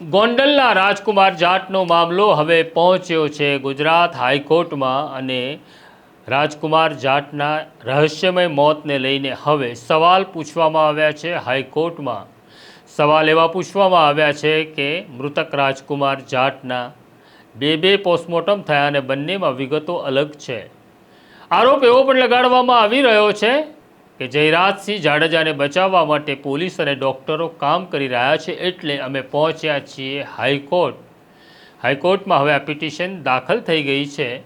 ગોંડલના રાજકુમાર જાટનો મામલો હવે પહોંચ્યો છે ગુજરાત હાઈકોર્ટમાં અને રાજકુમાર જાટના રહસ્યમય મોતને લઈને હવે સવાલ પૂછવામાં આવ્યા છે હાઈકોર્ટમાં. સવાલ એવા પૂછવામાં આવ્યા છે કે મૃતક રાજકુમાર જાટના બે બે પોસ્ટમોર્ટમ થયા અને બંનેમાં વિગતો અલગ છે. આરોપ એવો પણ લગાડવામાં આવી રહ્યો છે કે જયરાજસિંહ જાડેજાને બચાવવા માટે પોલીસ અને ડૉક્ટરો કામ કરી રહ્યા છે એટલે અમે પહોંચ્યા છીએ હાઈકોર્ટ. હાઈકોર્ટમાં હવે આ પિટિશન દાખલ થઈ ગઈ છે.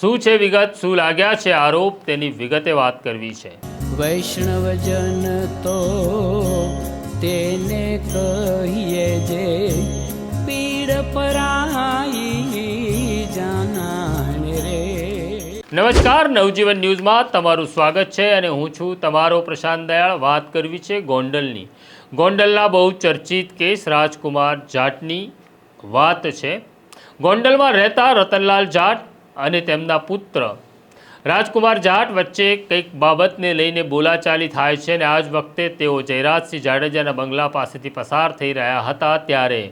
શું છે વિગત? શું લાગ્યા છે આરોપ? તેની વિગતે વાત કરવી છે. વૈષ્ણવજન તો તેને કહીએ જે પીડ પરાઈ નમસ્કાર, નવજીવન ન્યૂઝમાં તમારું સ્વાગત છે અને હું છું તમારો પ્રશાંત દયાળ. વાત કરવી છે ગોંડલની. ગોંડલના બહુ ચર્ચિત કેસ રાજકુમાર જાટની વાત છે. ગોંડલમાં રહેતા રતનલાલ જાટ અને તેમના પુત્ર રાજકુમાર જાટ વચ્ચે કંઈક બાબતને લઈને બોલાચાલી થાય છે અને આ જ વખતે તેઓ જયરાજસિંહ જાડેજાના બંગલા પાસેથી પસાર થઈ રહ્યા હતા ત્યારે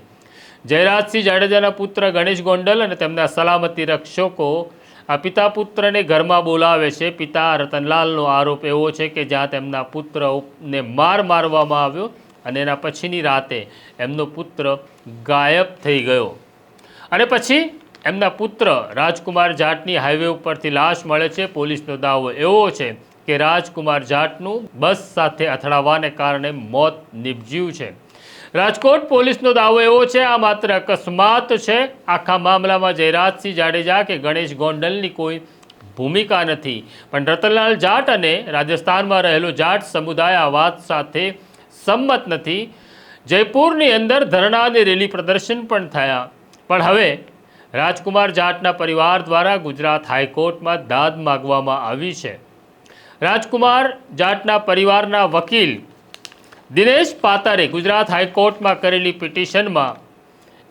જયરાજસિંહ જાડેજાના પુત્ર ગણેશ ગોંડલ અને તેમના સલામતી રક્ષકો આ પિતા પુત્રને ઘરમાં બોલાવે છે. પિતા રતનલાલનો આરોપ એવો છે કે જ્યાં તેમના પુત્રને માર મારવામાં આવ્યો અને એના પછીની રાતે એમનો પુત્ર ગાયબ થઈ ગયો. અને પછી એમના પુત્ર રાજકુમાર જાટની હાઈવે ઉપરથી લાશ મળે છે. પોલીસનો દાવો એવો છે કે રાજકુમાર જાટનું બસ સાથે અથડાવાને કારણે મોત નિપજ્યું છે. રાજકોટ પોલીસનો દાવો એવો છે, આ માત્ર અકસ્માત છે. આખા મામલામાં જયરાજસિંહ જાડેજા કે ગણેશ ગોંડલની કોઈ ભૂમિકા નથી. પણ રતનલાલ જાટ અને રાજસ્થાનમાં રહેલો જાટ સમુદાય આ વાત સાથે સંમત નથી. જયપુરની અંદર ધરણા અને રેલી પ્રદર્શન પણ થયા. પણ હવે રાજકુમાર જાટના પરિવાર દ્વારા ગુજરાત હાઈકોર્ટમાં દાદ માગવામાં આવી છે. રાજકુમાર જાટના પરિવારના વકીલ દિનેશ પાતારે ગુજરાત હાઈકોર્ટમાં કરેલી પિટિશનમાં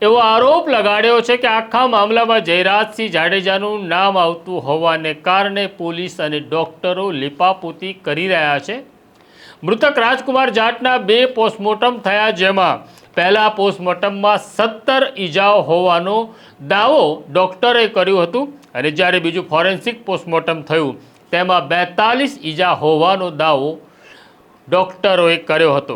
એવો આરોપ લગાડ્યો છે કે આખા મામલામાં જયરાજસિંહ જાડેજાનું નામ આવતું હોવાને કારણે પોલીસ અને ડોક્ટરો લીપાપોતી કરી રહ્યા છે. મૃતક રાજકુમાર જાટના બે પોસ્ટમોર્ટમ થયા જેમાં પહેલા પોસ્ટમોર્ટમમાં સત્તર ઈજાઓ હોવાનો દાવો ડોક્ટરે કર્યું હતું અને જ્યારે બીજું ફોરેન્સિક પોસ્ટમોર્ટમ થયું, તેમાં બેતાલીસ ઈજા હોવાનો દાવો ડોક્ટરોએ કર્યો હતો.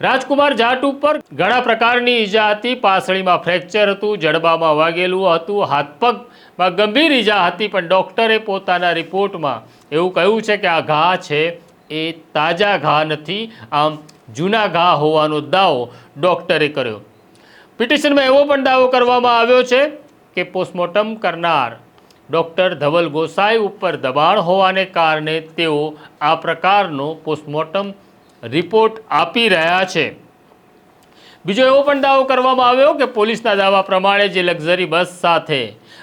રાજકુમાર જાટ ઉપર ઘણા પ્રકારની ઈજા હતી. પાસળીમાં ફ્રેક્ચર હતું, જડબામાં વાગેલું હતું હાથ પગમાં ગંભીર ઈજા હતી, પણ ડોક્ટરે પોતાના રિપોર્ટમાં એવું કહ્યું છે કે આ ઘા છે. એ તાજા ઘા નથી, આમ જૂના ઘા હોવાનો દાવો ડૉક્ટરે કર્યો. પિટિશનમાં એવો પણ દાવો કરવામાં આવ્યો છે કે પોસ્ટમોર્ટમ કરનાર ડૉક્ટર ધવલ ગોસાઈ ઉપર દબાણ હોવાને કારણે તેઓ આ પ્રકારનો પોસ્ટમોર્ટમ રિપોર્ટ આપી રહ્યા છે. બીજો એવો પણ દાવો કરવામાં આવ્યો કે પોલીસના દાવા પ્રમાણે જે લક્ઝરી બસ સાથે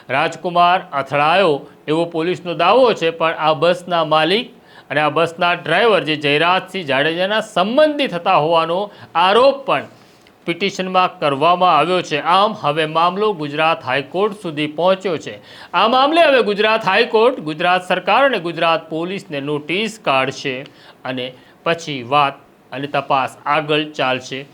રાજકુમાર અથડાયો એવો પોલીસનો દાવો છે, પણ આ બસના માલિક અને આ બસના ડ્રાઈવર જે જયરાજસિંહ જાડેજાના સંબંધી થતા હોવાનો આરોપ પણ પિટિશનમાં કરવામાં આવ્યો છે. આમ હવે મામલો ગુજરાત હાઈકોર્ટ સુધી પહોંચ્યો છે. આ મામલે હવે ગુજરાત હાઈકોર્ટ, ગુજરાત સરકાર અને ગુજરાત પોલીસને નોટિસ કાઢશે. અને પછી વાત અને તપાસ આગળ ચાલશે.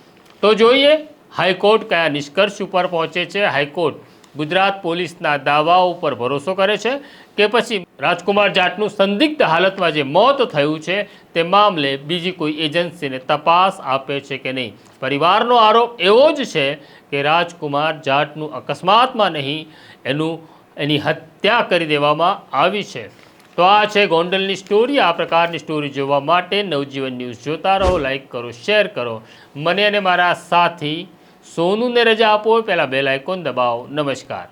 તો જોઈએ હાઈકોર્ટ કયા નિષ્કર્ષ ઉપર પહોંચે છે. હાઈકોર્ટ ગુજરાત પોલીસના દાવાઓ ઉપર ભરોસો કરે છે કે પછી રાજકુમાર જાટનું સંદિગ્ધ હાલતમાં જે મોત થયું છે, તે મામલે બીજી કોઈ એજન્સીને તપાસ આપે છે કે નહીં. પરિવારનો આરોપ એવો જ છે કે રાજકુમાર જાટનું અકસ્માતમાં નહીં, એનું, એની હત્યા કરી દેવામાં આવી છે. તો આ છે ગોંડલની સ્ટોરી. આ પ્રકારની સ્ટોરી જોવા માટે નવજીવન ન્યૂઝ જોતા રહો લાઇક કરો, શેર કરો. મને અને મારા સાથી સોનુને રજા આપો. પહેલાં બેલ આઇકોન દબાવો. નમસ્કાર.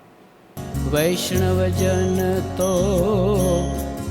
વૈષ્ણવજન તો